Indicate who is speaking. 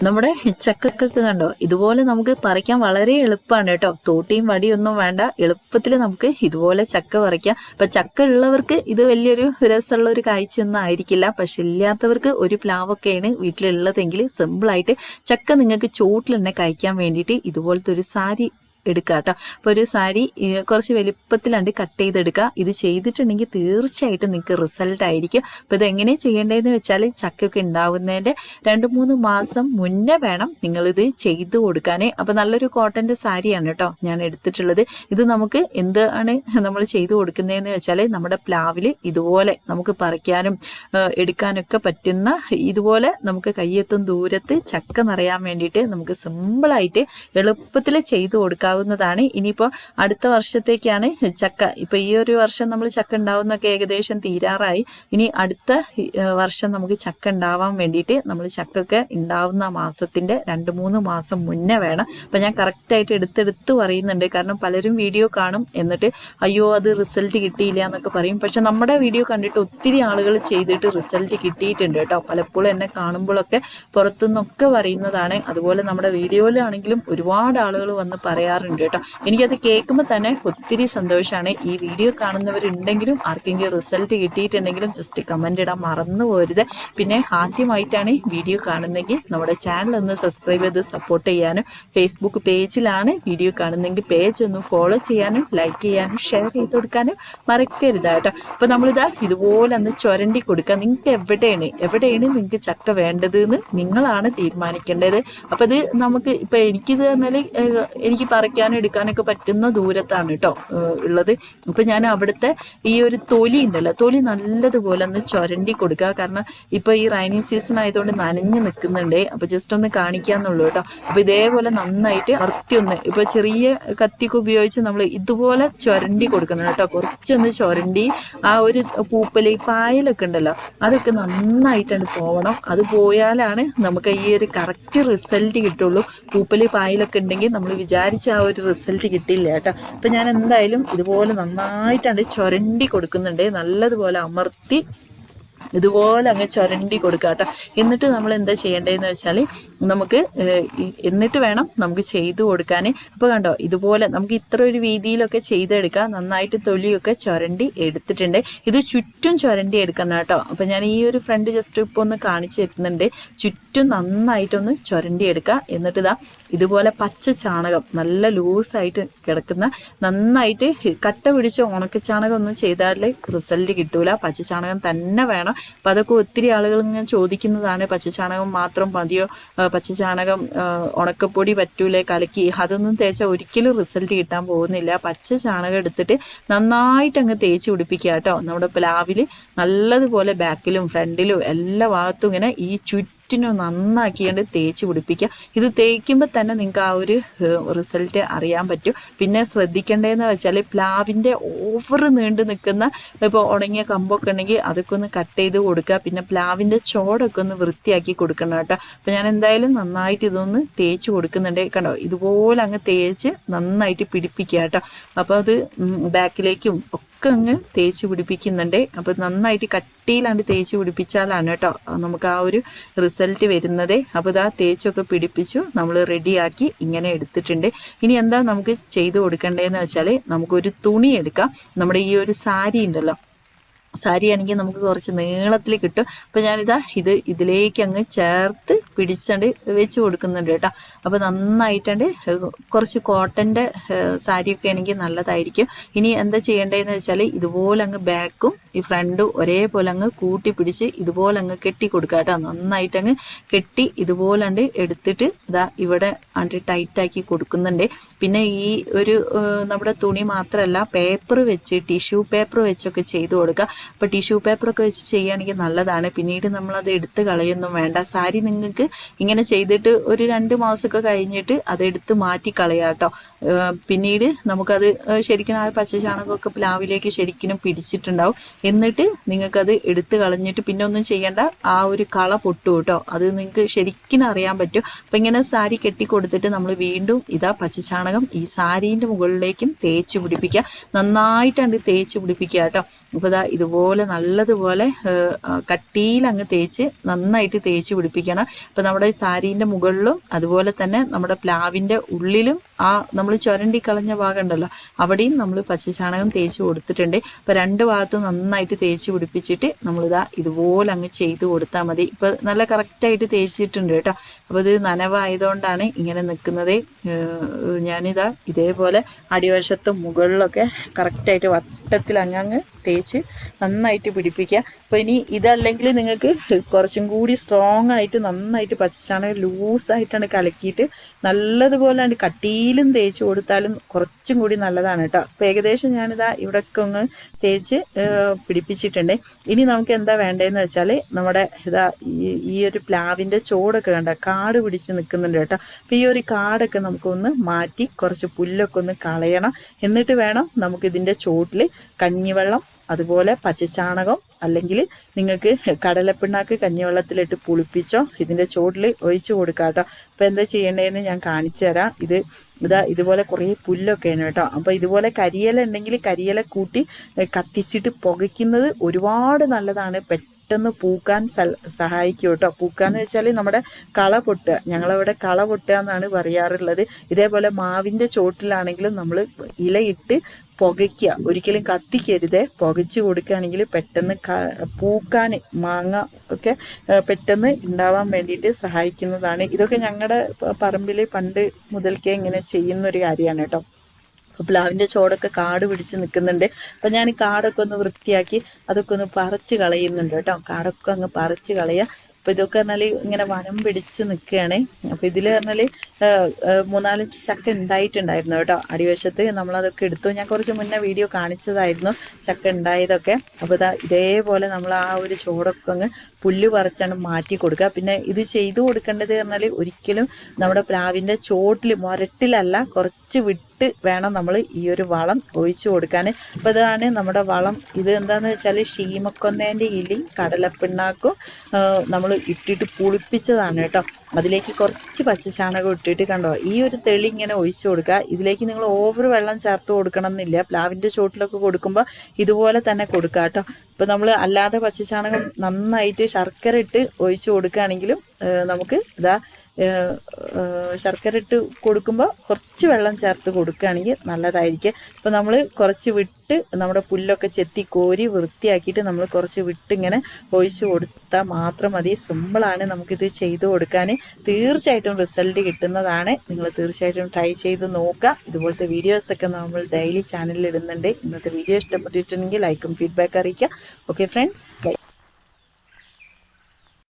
Speaker 1: നമ്മുടെ ചക്കക്കൊക്കെ കണ്ടോ? ഇതുപോലെ നമുക്ക് പറിക്കാൻ വളരെ എളുപ്പമാണ് കേട്ടോ. തോട്ടിയും വടിയൊന്നും വേണ്ട. എളുപ്പത്തിൽ നമുക്ക് ഇതുപോലെ ചക്ക പറിക്കാം. അപ്പൊ ചക്ക ഉള്ളവർക്ക് ഇത് വലിയൊരു രസമുള്ള ഒരു കാഴ്ചയൊന്നും ആയിരിക്കില്ല. പക്ഷെ ഇല്ലാത്തവർക്ക് ഒരു പ്ലാവൊക്കെയാണ് വീട്ടിലുള്ളതെങ്കിൽ സിമ്പിളായിട്ട് ചക്ക നിങ്ങൾക്ക് ചോട്ടിൽ തന്നെ കഴിക്കാൻ വേണ്ടിയിട്ട് ഇതുപോലത്തെ ഒരു സാരി എടുക്കുക കേട്ടോ അപ്പോൾ ഒരു സാരി കുറച്ച് വലിപ്പത്തിലാണ്ട് കട്ട് ചെയ്തെടുക്കുക. ഇത് ചെയ്തിട്ടുണ്ടെങ്കിൽ തീർച്ചയായിട്ടും നിങ്ങൾക്ക് റിസൾട്ട് ആയിരിക്കും. അപ്പോൾ ഇതെങ്ങനെ ചെയ്യേണ്ടതെന്ന് വെച്ചാൽ ചക്കയൊക്കെ ഉണ്ടാകുന്നതിന്റെ രണ്ട് മൂന്ന് മാസം മുന്നേ വേണം നിങ്ങളിത് ചെയ്തു കൊടുക്കാനേ. അപ്പോൾ നല്ലൊരു കോട്ടന്റെ സാരിയാണ് കേട്ടോ ഞാൻ എടുത്തിട്ടുള്ളത്. ഇത് നമുക്ക് എന്താണ് നമ്മൾ ചെയ്തു കൊടുക്കുന്നതെന്ന് വെച്ചാൽ നമ്മുടെ പ്ലാവിൽ ഇതുപോലെ നമുക്ക് പറിക്കാനും എടുക്കാനൊക്കെ പറ്റുന്ന ഇതുപോലെ നമുക്ക് കയ്യെത്തും ദൂരത്ത് ചക്ക നിറയാൻ വേണ്ടിയിട്ട് നമുക്ക് സിമ്പിളായിട്ട് എളുപ്പത്തിൽ ചെയ്തു കൊടുക്കാവുന്നതാണ് ഇനിയിപ്പോൾ അടുത്ത വർഷത്തേക്കാണ് ചക്ക. ഇപ്പോൾ ഈ ഒരു വർഷം നമ്മൾ ചക്ക ഉണ്ടാവുന്നൊക്കെ ഏകദേശം തീരാറായി. ഇനി അടുത്ത വർഷം നമുക്ക് ചക്ക ഉണ്ടാവാൻ വേണ്ടിയിട്ട് നമ്മൾ ചക്കൊക്കെ ഉണ്ടാവുന്ന മാസത്തിന്റെ രണ്ട് മൂന്ന് മാസം മുന്നേ വേണം. അപ്പം ഞാൻ കറക്റ്റായിട്ട് എടുത്തെടുത്ത് പറയുന്നുണ്ട്. കാരണം പലരും വീഡിയോ കാണും. എന്നിട്ട് അയ്യോ അത് റിസൾട്ട് കിട്ടിയില്ല എന്നൊക്കെ പറയും. പക്ഷെ നമ്മുടെ വീഡിയോ കണ്ടിട്ട് ഒത്തിരി ആളുകൾ ചെയ്തിട്ട് റിസൾട്ട് കിട്ടിയിട്ടുണ്ട് കേട്ടോ. പലപ്പോഴും എന്നെ കാണുമ്പോഴൊക്കെ പുറത്തുനിന്നൊക്കെ പറയുന്നതാണ്. അതുപോലെ നമ്മുടെ വീഡിയോയിലാണെങ്കിലും ഒരുപാട് ആളുകൾ വന്ന് പറയാറുണ്ട്. കേട്ടോ. എനിക്കത് കേൾക്കുമ്പോൾ തന്നെ ഒത്തിരി സന്തോഷമാണ് ഈ വീഡിയോ കാണുന്നവരുണ്ടെങ്കിലും ആർക്കെങ്കിലും റിസൾട്ട് കിട്ടിയിട്ടുണ്ടെങ്കിലും ജസ്റ്റ് കമന്റ് ഇടാൻ മറന്നു പോരുത്. പിന്നെ ആദ്യമായിട്ടാണ് വീഡിയോ കാണുന്നെങ്കിൽ നമ്മുടെ ചാനൽ ഒന്ന് സബ്സ്ക്രൈബ് ചെയ്ത് സപ്പോർട്ട് ചെയ്യാനും ഫേസ്ബുക്ക് പേജിലാണ് വീഡിയോ കാണുന്നെങ്കിൽ പേജ് ഒന്ന് ഫോളോ ചെയ്യാനും ലൈക്ക് ചെയ്യാനും ഷെയർ ചെയ്ത് കൊടുക്കാനും മറക്കരുത് കേട്ടോ. അപ്പോൾ നമ്മളിതാ ഇതുപോലെ ഒന്ന് ചുരണ്ടി കൊടുക്കുക നിങ്ങൾക്ക് എവിടെയാണ് എവിടെയാണ് നിങ്ങൾക്ക് ചക്ക വേണ്ടത് നിങ്ങളാണ് തീരുമാനിക്കേണ്ടത്. അപ്പോൾ ഇത് നമുക്ക് ഇപ്പം എനിക്കിത് പറഞ്ഞാൽ എനിക്ക് പറിക്കാനും എടുക്കാനൊക്കെ പറ്റുന്ന ദൂരത്താണ് കേട്ടോ ഉള്ളത്. അപ്പം ഞാൻ അവിടുത്തെ ഈ ഒരു തൊലി ഉണ്ടല്ലോ തൊലി നല്ലതുപോലെ ഒന്ന് ചുരണ്ടി കൊടുക്കുക. കാരണം ഇപ്പൊ ഈ റൈനിങ് സീസൺ ആയതുകൊണ്ട് നനഞ്ഞു നിൽക്കുന്നുണ്ട്. അപ്പൊ ജസ്റ്റ് ഒന്ന് കാണിക്കാന്നുള്ളൂ കേട്ടോ അപ്പൊ ഇതേപോലെ നന്നായിട്ട് അർത്തി ഒന്ന് ഇപ്പൊ ചെറിയ കത്തിക്ക് ഉപയോഗിച്ച് നമ്മൾ ഇതുപോലെ ചുരണ്ടി കൊടുക്കണം കേട്ടോ കുറച്ചൊന്ന് ചുരണ്ടി ആ ഒരു പൂപ്പൽ പായലൊക്കെ ഉണ്ടല്ലോ അതൊക്കെ നന്നായിട്ടാണ് പോകണം അത് പോയാലാണ് നമുക്ക് ഈ ഒരു കറക്റ്റ് റിസൾട്ട് കിട്ടുള്ളൂ. പൂപ്പൽ പായലൊക്കെ ഉണ്ടെങ്കിൽ നമ്മൾ വിചാരിച്ച ആ ഒരു റിസൾട്ട് കിട്ടിയില്ല കേട്ടോ. അപ്പം ഞാൻ എന്തായാലും ഇതുപോലെ നന്നായിട്ടാണ് ചുരണ്ടി കൊടുക്കുന്നുണ്ട്. നല്ലതുപോലെ അമർത്തി ഇതുപോലെ അങ്ങ് ചുരണ്ടി കൊടുക്കുക കേട്ടോ. എന്നിട്ട് നമ്മൾ എന്താ ചെയ്യേണ്ടതെന്ന് വെച്ചാൽ നമുക്ക് എന്നിട്ട് വേണം നമുക്ക് ചെയ്തു കൊടുക്കാൻ അപ്പോൾ കണ്ടോ ഇതുപോലെ നമുക്ക് ഇത്ര ഒരു രീതിയിലൊക്കെ ചെയ്തെടുക്കാം നന്നായിട്ട് തൊലിയൊക്കെ ചുരണ്ടി എടുത്തിട്ടുണ്ട്. ഇത് ചുറ്റും ചുരണ്ടി എടുക്കണം കേട്ടോ. അപ്പോൾ ഞാൻ ഈ ഒരു ഫ്രണ്ട് ജസ്റ്റ് ഇപ്പോൾ ഒന്ന് കാണിച്ചു തരുന്നുണ്ട്. ചുറ്റും നന്നായിട്ടൊന്ന് ചുരണ്ടി എടുക്കുക. എന്നിട്ട് ഇതാ ഇതുപോലെ പച്ച ചാണകം നല്ല ലൂസായിട്ട് കിടക്കുന്ന നന്നായിട്ട് കട്ട പിടിച്ച് ഉണക്ക ചാണകം ഒന്നും ചെയ്താൽ റിസൾട്ട് കിട്ടൂല. പച്ച ചാണകം തന്നെ വേണം. അപ്പം അതൊക്കെ ഒത്തിരി ആളുകൾ ഇങ്ങനെ ചോദിക്കുന്നതാണ് പച്ചചാണകം മാത്രം മതിയോ? പച്ചചാണകം പച്ച ചാണകം ഉണക്കപ്പൊടി പറ്റൂലേ കലക്കി? അതൊന്നും തേച്ചാൽ ഒരിക്കലും റിസൾട്ട് കിട്ടാൻ പോകുന്നില്ല. പച്ച ചാണകം എടുത്തിട്ട് നന്നായിട്ട് അങ്ങ് തേച്ച് പിടിപ്പിക്കുക കേട്ടോ. നമ്മുടെ പ്ലാവിൽ നല്ലതുപോലെ ബാക്കിലും ഫ്രണ്ടിലും എല്ലാ ഭാഗത്തും ഇങ്ങനെ ഈ ചുറ്റും ചുറ്റിനും നന്നാക്കിയാണ്ട് തേച്ച് പിടിപ്പിക്കുക. ഇത് തേക്കുമ്പോൾ തന്നെ നിങ്ങൾക്ക് ആ ഒരു റിസൾട്ട് അറിയാൻ പറ്റും. പിന്നെ ശ്രദ്ധിക്കേണ്ടതെന്ന് വെച്ചാൽ പ്ലാവിന്റെ ഓവർ നീണ്ടു നിൽക്കുന്ന ഇപ്പോൾ ഉണങ്ങിയ കമ്പൊക്കെ ഉണ്ടെങ്കിൽ അതൊക്കെ ഒന്ന് കട്ട് ചെയ്ത് കൊടുക്കുക. പിന്നെ പ്ലാവിന്റെ ചോടൊക്കെ ഒന്ന് വൃത്തിയാക്കി കൊടുക്കണം കേട്ടോ. അപ്പോൾ ഞാൻ എന്തായാലും നന്നായിട്ട് ഇതൊന്ന് തേച്ച് കൊടുക്കുന്നുണ്ട്. കണ്ടോ? ഇതുപോലെ അങ്ങ് തേച്ച് നന്നായിട്ട് പിടിപ്പിക്കുക കേട്ടോ. അപ്പോൾ അത് ബാക്കിലേക്കും ഒക്കെ അങ്ങ് തേച്ച് പിടിപ്പിക്കുന്നുണ്ട്. അപ്പോൾ നന്നായിട്ട് കട്ടിയിലാണ്ട് തേച്ച് പിടിപ്പിച്ചാലാണ് കേട്ടോ നമുക്ക് ആ ഒരു റിസൾട്ട് വരുന്നത്. അപ്പോൾ ഇതാ തേച്ചൊക്കെ പിടിപ്പിച്ചു. നമ്മൾ റെഡിയാക്കി ഇങ്ങനെ എടുത്തിട്ടുണ്ട്. ഇനി എന്താ നമുക്ക് ചെയ്ത് കൊടുക്കേണ്ടതെന്ന് വെച്ചാൽ നമുക്കൊരു തുണി എടുക്കാം. നമ്മുടെ ഈ ഒരു സാരി ഉണ്ടല്ലോ. സാരി ആണെങ്കിൽ നമുക്ക് കുറച്ച് നീളത്തിൽ കിട്ടും. അപ്പം ഞാനിതാ ഇത് ഇതിലേക്ക് അങ്ങ് ചേർത്ത് പിടിച്ചണ്ട് വെച്ച് കൊടുക്കുന്നുണ്ട് കേട്ടോ. അപ്പോൾ നന്നായിട്ടുണ്ട് കുറച്ച് കോട്ടന്റെ സാരിയൊക്കെ ആണെങ്കിൽ നല്ലതായിരിക്കും. ഇനി എന്താ ചെയ്യേണ്ടതെന്ന് വെച്ചാൽ ഇതുപോലെ അങ്ങ് ബാക്കും ഈ ഫ്രണ്ടും ഒരേപോലെ അങ്ങ് കൂട്ടി പിടിച്ച് ഇതുപോലെ അങ്ങ് കെട്ടി കൊടുക്കുക കേട്ടോ. നന്നായിട്ട് അങ്ങ് കെട്ടി ഇതുപോലെ ഉണ്ട് എടുത്തിട്ട് ഇതാ ഇവിടെ അണ്ട് ടൈറ്റാക്കി കൊടുക്കുന്നുണ്ട്. പിന്നെ ഈ ഒരു നമ്മുടെ തുണി മാത്രമല്ല പേപ്പർ വെച്ച് ടിഷ്യൂ പേപ്പർ വെച്ചൊക്കെ ചെയ്ത് കൊടുക്കുക അപ്പോൾ ടിഷ്യൂ പേപ്പറൊക്കെ വെച്ച് ചെയ്യുകയാണെങ്കിൽ നല്ലതാണ്. പിന്നീട് നമ്മളത് എടുത്ത് കളയൊന്നും വേണ്ട. സാരി നിങ്ങൾക്ക് ഇങ്ങനെ ചെയ്തിട്ട് ഒരു രണ്ട് മാസമൊക്കെ കഴിഞ്ഞിട്ട് അതെടുത്ത് മാറ്റി കളയാം കേട്ടോ. പിന്നീട് നമുക്കത് ശരിക്കും ആ പച്ച ചാണകമൊക്കെ പ്ലാവിലേക്ക് ശരിക്കും പിടിച്ചിട്ടുണ്ടാവും. എന്നിട്ട് നിങ്ങൾക്കത് എടുത്ത് കളഞ്ഞിട്ട് പിന്നെ ഒന്നും ചെയ്യേണ്ട ആ ഒരു കള പൊട്ടു കേട്ടോ. അത് നിങ്ങൾക്ക് ശരിക്കും അറിയാൻ പറ്റും. അപ്പം ഇങ്ങനെ സാരി കെട്ടി കൊടുത്തിട്ട് നമ്മൾ വീണ്ടും ഇതാ പച്ചചാണകം ഈ സാരീന്റെ മുകളിലേക്കും തേച്ച് പിടിപ്പിക്കുക. നന്നായിട്ടാണ് തേച്ച് പിടിപ്പിക്കുക കേട്ടോ. അപ്പോൾ ഇതാ ഇതുപോലെ നല്ലതുപോലെ കട്ടിയിൽ അങ്ങ് തേച്ച് നന്നായിട്ട് തേച്ച് പിടിപ്പിക്കണം. ഇപ്പം നമ്മുടെ സാരീന്റെ മുകളിലും അതുപോലെ തന്നെ നമ്മുടെ പ്ലാവിന്റെ ഉള്ളിലും ആ നമ്മൾ ചുരണ്ടി കളഞ്ഞ ഭാഗം ഉണ്ടല്ലോ അവിടെയും നമ്മൾ പച്ചചാണകം തേച്ച് കൊടുത്തിട്ടുണ്ട്. അപ്പോൾ രണ്ട് ഭാഗത്തും നന്നായിട്ട് തേച്ച് പിടിപ്പിച്ചിട്ട് നമ്മളിതാ ഇതുപോലെ അങ്ങ് ചെയ്ത് കൊടുത്താൽ മതി. ഇപ്പം നല്ല കറക്റ്റായിട്ട് തേച്ചിട്ടുണ്ട് കേട്ടോ. അപ്പോൾ ഇത് നനവായതുകൊണ്ടാണ് ഇങ്ങനെ നിൽക്കുന്നത്. ഞാനിതാ ഇതേപോലെ അടിവശത്തും മുകളിലൊക്കെ കറക്റ്റായിട്ട് വട്ടത്തിൽ അങ്ങങ്ങ് തേച്ച് നന്നായിട്ട് പിടിപ്പിക്കുക അപ്പോൾ ഇനി ഇതല്ലെങ്കിൽ നിങ്ങൾക്ക് കുറച്ചും കൂടി സ്ട്രോങ് ആയിട്ട് നന്നായിട്ട് പച്ചച്ചാണകം ലൂസായിട്ടാണ് കലക്കിയിട്ട് നല്ലതുപോലെ കട്ടിയിലും തേച്ച് കൊടുത്താലും കുറച്ചും കൂടി നല്ലതാണ് കേട്ടോ. അപ്പോൾ ഏകദേശം ഞാനിതാ ഇവിടെയൊക്കെ ഒന്ന് തേച്ച് പിടിപ്പിച്ചിട്ടുണ്ട്. ഇനി നമുക്ക് എന്താ വേണ്ടതെന്ന് വെച്ചാൽ നമ്മുടെ ഇതാ ഈ ഒരു പ്ലാവിന്റെ ചോടൊക്കെ കണ്ട? കാട് പിടിച്ച് നിൽക്കുന്നുണ്ട് കേട്ടോ. അപ്പോൾ ഈ ഒരു കാടൊക്കെ നമുക്കൊന്ന് മാറ്റി കുറച്ച് പുല്ലൊക്കെ ഒന്ന് കളയണം. എന്നിട്ട് വേണം നമുക്കിതിന്റെ ചോട്ടിൽ കഞ്ഞിവെള്ളം അതുപോലെ പച്ചച്ചാണകം അല്ലെങ്കിൽ നിങ്ങൾക്ക് കടലപ്പിണ്ണാക്ക് കഞ്ഞിവെള്ളത്തിലിട്ട് പുളിപ്പിച്ചോ ഇതിന്റെ ചോട്ടിൽ ഒഴിച്ചു കൊടുക്കാം കേട്ടോ. അപ്പോൾ എന്താ ചെയ്യേണ്ടതെന്ന് ഞാൻ കാണിച്ചു തരാം. ഇത് ഇതാ ഇതുപോലെ കുറേ പുല്ലൊക്കെയാണ് കേട്ടോ. അപ്പോൾ ഇതുപോലെ കരിയില ഉണ്ടെങ്കിൽ കരിയില കൂട്ടി കത്തിച്ചിട്ട് പുകയ്ക്കുന്നത് ഒരുപാട് നല്ലതാണ്. പെട്ടെന്ന് പൂക്കാൻ സഹായിക്കും കേട്ടോ. പൂക്കാന്ന് വെച്ചാൽ നമ്മുടെ കള പൊട്ടുക. ഞങ്ങളവിടെ കള പൊട്ടുക എന്നാണ് പറയാറുള്ളത്. ഇതേപോലെ മാവിന്റെ ചോട്ടിലാണെങ്കിലും നമ്മൾ ഇലയിട്ട് പുകയ്ക്കുക. ഒരിക്കലും കത്തിക്കരുത്. പുകച്ച് കൊടുക്കുകയാണെങ്കിൽ പെട്ടെന്ന് പൂക്കാൻ മാങ്ങ ഒക്കെ പെട്ടെന്ന് ഉണ്ടാവാൻ വേണ്ടിയിട്ട് സഹായിക്കുന്നതാണ്. ഇതൊക്കെ ഞങ്ങളുടെ പറമ്പിൽ പണ്ട് മുതൽക്കേ ഇങ്ങനെ ചെയ്യുന്നൊരു കാര്യമാണ് കേട്ടോ. പ്ലാവിന്റെ ചോടൊക്കെ കാട് പിടിച്ച് നിൽക്കുന്നുണ്ട് അപ്പം ഞാൻ കാടൊക്കെ ഒന്ന് വൃത്തിയാക്കി അതൊക്കെ ഒന്ന് പറിച്ച് കളയുന്നുണ്ട് കേട്ടോ. കാടൊക്കെ അങ്ങ് പറിച്ച് കളയുക അപ്പോൾ ഇതൊക്കെ പറഞ്ഞാൽ ഇങ്ങനെ വനം പിടിച്ച് നിൽക്കുകയാണ് അപ്പോൾ ഇതിൽ പറഞ്ഞാൽ മൂന്നാലഞ്ച് ചക്ക ഉണ്ടായിട്ടുണ്ടായിരുന്നു കേട്ടോ അടിവശത്ത്. നമ്മളതൊക്കെ എടുത്തു. ഞാൻ കുറച്ച് മുന്നേ വീഡിയോ കാണിച്ചതായിരുന്നു ചക്ക ഉണ്ടായതൊക്കെ. അപ്പോൾ ഇതാ ഇതേപോലെ നമ്മൾ ആ ഒരു ചോടൊക്കെ അങ്ങ് പുല്ല് പറിച്ചാണ് മാറ്റി കൊടുക്കുക. പിന്നെ ഇത് ചെയ്തു കൊടുക്കേണ്ടത് പറഞ്ഞാൽ ഒരിക്കലും നമ്മുടെ പ്ലാവിന്റെ ചോട്ടിൽ മുരട്ടിലല്ല കുറച്ച് വിട്ട് ഇട്ട് വേണം നമ്മൾ ഈ ഒരു വളം ഒഴിച്ചു കൊടുക്കാൻ. അപ്പോൾ ഇതാണ് നമ്മുടെ വളം. ഇത് എന്താണെന്ന് വെച്ചാൽ ഷീമക്കൊന്നേന്റെ ഇലയും കടലപ്പിണ്ണാക്കും നമ്മൾ ഇട്ടിട്ട് പുളിപ്പിച്ചതാണ് കേട്ടോ. അതിലേക്ക് കുറച്ച് പച്ചച്ചാണകം ഇട്ടിട്ട് കണ്ടോ? ഈ ഒരു തെളി ഇങ്ങനെ ഒഴിച്ചു കൊടുക്കുക. ഇതിലേക്ക് നിങ്ങൾ ഓവർ വെള്ളം ചേർത്ത് കൊടുക്കണം എന്നില്ല പ്ലാവിന്റെ ചോട്ടിലൊക്കെ കൊടുക്കുമ്പോൾ ഇതുപോലെ തന്നെ കൊടുക്കുക കേട്ടോ. ഇപ്പം നമ്മൾ അല്ലാതെ പച്ചച്ചാണകം നന്നായിട്ട് ശർക്കര ഇട്ട് ഒഴിച്ചു കൊടുക്കുകയാണെങ്കിലും നമുക്ക് ഇതാ ശർക്കര ഇട്ട് കൊടുക്കുമ്പോൾ കുറച്ച് വെള്ളം ചേർത്ത് കൊടുക്കുകയാണെങ്കിൽ നല്ലതായിരിക്കും. ഇപ്പോൾ നമ്മൾ കുറച്ച് വിട്ട് നമ്മുടെ പുല്ലൊക്കെ ചെത്തി കോരി വൃത്തിയാക്കിയിട്ട് നമ്മൾ കുറച്ച് വിട്ട് ഇങ്ങനെ ഒഴിച്ചു കൊടുത്താൽ മാത്രം മതി. സിമ്പിളാണ് നമുക്കിത് ചെയ്തു കൊടുക്കാൻ തീർച്ചയായിട്ടും റിസൾട്ട് കിട്ടുന്നതാണ്. നിങ്ങൾ തീർച്ചയായിട്ടും ട്രൈ ചെയ്ത് നോക്കുക. ഇതുപോലത്തെ വീഡിയോസൊക്കെ നമ്മൾ ഡെയിലി ചാനലിൽ ഇടുന്നുണ്ട്. ഇന്നത്തെ വീഡിയോ ഇഷ്ടപ്പെട്ടിട്ടുണ്ടെങ്കിൽ ലൈക്കും ഫീഡ്ബാക്ക് അറിയിക്കുക. Okay friends bye